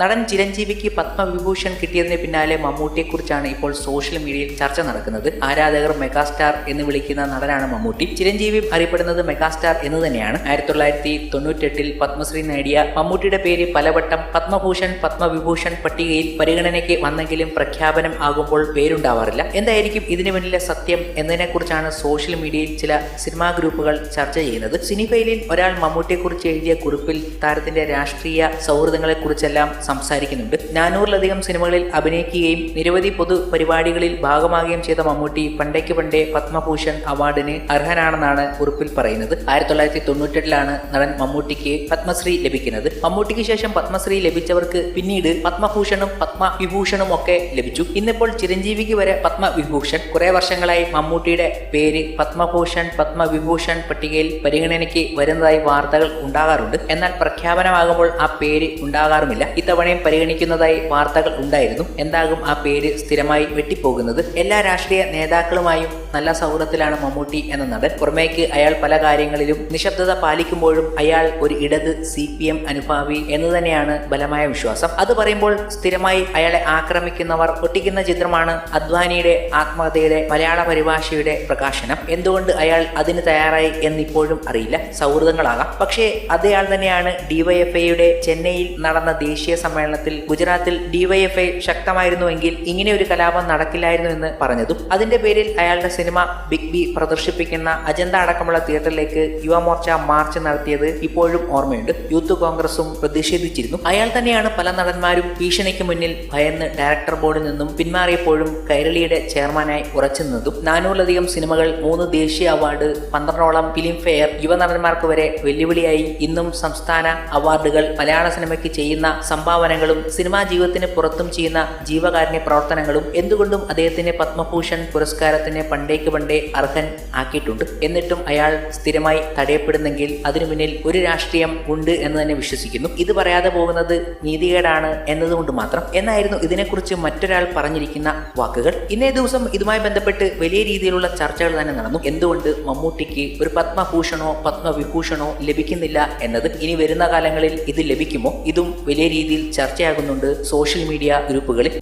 നടൻ ചിരഞ്ജീവിക്ക് പത്മവിഭൂഷൺ കിട്ടിയതിന് പിന്നാലെ മമ്മൂട്ടിയെക്കുറിച്ചാണ് ഇപ്പോൾ സോഷ്യൽ മീഡിയയിൽ ചർച്ച നടക്കുന്നത്. ആരാധകർ മെഗാസ്റ്റാർ എന്ന് വിളിക്കുന്ന നടനാണ് മമ്മൂട്ടി. ചിരഞ്ജീവി അറിയപ്പെടുന്നത് മെഗാസ്റ്റാർ എന്ന് തന്നെയാണ്. ആയിരത്തി തൊള്ളായിരത്തി തൊണ്ണൂറ്റെട്ടിൽ പത്മശ്രീ നേടിയ മമ്മൂട്ടിയുടെ പേര് പലവട്ടം പത്മഭൂഷൺ പത്മവിഭൂഷൺ പട്ടികയിൽ പരിഗണനയ്ക്ക് വന്നെങ്കിലും പ്രഖ്യാപനം ആകുമ്പോൾ പേരുണ്ടാവാറില്ല. എന്തായിരിക്കും ഇതിനു പിന്നിലെ സത്യം എന്നതിനെക്കുറിച്ചാണ് സോഷ്യൽ മീഡിയയിൽ ചില സിനിമാ ഗ്രൂപ്പുകൾ ചർച്ച ചെയ്യുന്നത്. സിനിഫൈലിൽ ഒരാൾ മമ്മൂട്ടിയെക്കുറിച്ച് എഴുതിയ കുറിപ്പിൽ താരത്തിന്റെ രാഷ്ട്രീയ സൗഹൃദങ്ങളെക്കുറിച്ചെല്ലാം സംസാരിക്കുന്നുണ്ട്. നാനൂറിലധികം സിനിമകളിൽ അഭിനയിക്കുകയും നിരവധി പൊതു പരിപാടികളിൽ ഭാഗമാകുകയും ചെയ്ത മമ്മൂട്ടി പണ്ടേക്ക് പണ്ടേ പത്മഭൂഷൺ അവാർഡിന് അർഹനാണെന്നാണ് കുറിപ്പിൽ പറയുന്നത്. ആയിരത്തി തൊള്ളായിരത്തി തൊണ്ണൂറ്റെട്ടിലാണ് നടൻ മമ്മൂട്ടിക്ക് പത്മശ്രീ ലഭിക്കുന്നത്. മമ്മൂട്ടിക്ക് ശേഷം പത്മശ്രീ ലഭിച്ചവർക്ക് പിന്നീട് പത്മഭൂഷണും പത്മവിഭൂഷണും ഒക്കെ ലഭിച്ചു. ഇന്നിപ്പോൾ ചിരഞ്ജീവിക്ക് വരെ പത്മവിഭൂഷൺ. കുറെ വർഷങ്ങളായി മമ്മൂട്ടിയുടെ പേര് പത്മഭൂഷൺ പത്മവിഭൂഷൺ പട്ടികയിൽ പരിഗണനയ്ക്ക് വരുന്നതായി വാർത്തകൾ ഉണ്ടാകാറുണ്ട്. എന്നാൽ പ്രഖ്യാപനമാകുമ്പോൾ ആ പേര് ഉണ്ടാകാറുമില്ല. ഇത്തവണയും പരിഗണിക്കുന്നതായി വാർത്തകൾ ഉണ്ടായിരുന്നു. എന്താകും ആ പേര് സ്ഥിരമായി വെട്ടിപ്പോകുന്നത്? എല്ലാ രാഷ്ട്രീയ നേതാക്കളുമായും നല്ല സൗഹൃദത്തിലാണ് മമ്മൂട്ടി എന്ന നടൻ. പുറമേക്ക് അയാൾ പല കാര്യങ്ങളിലും നിശബ്ദത പാലിക്കുമ്പോഴും അയാൾ ഒരു ഇടത് സി പി എം അനുഭാവി എന്ന് തന്നെയാണ് ബലമായ വിശ്വാസം. അത് പറയുമ്പോൾ സ്ഥിരമായി അയാളെ ആക്രമിക്കുന്നവർ ഒട്ടിക്കുന്ന ചിത്രമാണ് അദ്വാനിയുടെ ആത്മകഥയുടെ മലയാള പരിഭാഷയുടെ പ്രകാശനം. എന്തുകൊണ്ട് അയാൾ അതിന് തയ്യാറായി എന്നിപ്പോഴും അറിയില്ല. സൗഹൃദങ്ങളാകാം. പക്ഷേ അതേയാൾ തന്നെയാണ് ഡിവൈഎഫ്ഐയുടെ ചെന്നൈയിൽ നടന്ന ദേശീയ സമ്മേളനത്തിൽ ഗുജറാത്തിൽ ഡിവൈഎഫ്ഐ ശക്തമായിരുന്നുവെങ്കിൽ ഇങ്ങനെ ഒരു കലാപം നടക്കില്ലായിരുന്നു എന്ന് പറഞ്ഞതും അതിന്റെ പേരിൽ അയാളുടെ സിനിമ ബിഗ് ബി പ്രദർശിപ്പിക്കുന്ന അജന്ത അടക്കമുള്ള തിയേറ്ററിലേക്ക് യുവമോർച്ച മാർച്ച് നടത്തിയത് ഇപ്പോഴും ഓർമ്മയുണ്ട്. യൂത്ത് കോൺഗ്രസും പ്രതിഷേധിച്ചിരുന്നു. അയാൾ തന്നെയാണ് പല നടന്മാരും ഭീഷണിക്ക് മുന്നിൽ ഭയന്ന് ഡയറക്ടർ ബോർഡിൽ നിന്നും പിന്മാറിയപ്പോഴും കൈരളിയുടെ ചെയർമാനായി ഉറച്ചു നിന്നതും നാനൂറിലധികം സിനിമകൾ മൂന്ന് ദേശീയ അവാർഡ് പന്ത്രണ്ടോളം ഫിലിം ഫെയർ യുവനടന്മാർക്ക് വരെ വെല്ലുവിളിയായി. ഇന്നും സംസ്ഥാന അവാർഡുകൾ മലയാള സിനിമയ്ക്ക് ചെയ്യുന്ന സംഭാവനകളും സിനിമാ ജീവിതത്തിന് പുറത്തും ചെയ്യുന്ന ജീവകാരുണ്യ പ്രവർത്തനങ്ങളും എന്തുകൊണ്ടും അദ്ദേഹത്തിന് പത്മഭൂഷൺ പുരസ്കാരത്തിന് പണ്ടേക്ക് പണ്ടേ അർഹൻ ആക്കിയിട്ടുണ്ട്. എന്നിട്ടും അയാൾ സ്ഥിരമായി തടയപ്പെടുന്നെങ്കിൽ അതിനു മുന്നിൽ ഒരു രാഷ്ട്രീയം ഉണ്ട് എന്ന് തന്നെ വിശ്വസിക്കുന്നു. ഇത് പറയാതെ പോകുന്നത് നീതികേടാണ് എന്നതുകൊണ്ട് മാത്രം. എന്നായിരുന്നു ഇതിനെക്കുറിച്ച് മറ്റൊരാൾ പറഞ്ഞിരിക്കുന്ന വാക്കുകൾ. ഇന്നേ ദിവസം ഇതുമായി ബന്ധപ്പെട്ട് വലിയ രീതിയിലുള്ള ചർച്ചകൾ തന്നെ നടന്നു. എന്തുകൊണ്ട് മമ്മൂട്ടിക്ക് ഒരു പത്മഭൂഷണോ പത്മവിഭൂഷണോ ലഭിക്കുന്നില്ല എന്നത് ഇനി വരുന്ന കാലങ്ങളിൽ ഇത് ലഭിക്കുമോ? ഇതും വലിയ രീതിയിൽ ചർച്ചയാകുന്നുണ്ട് സോഷ്യൽ മീഡിയ ഗ്രൂപ്പുകളിൽ.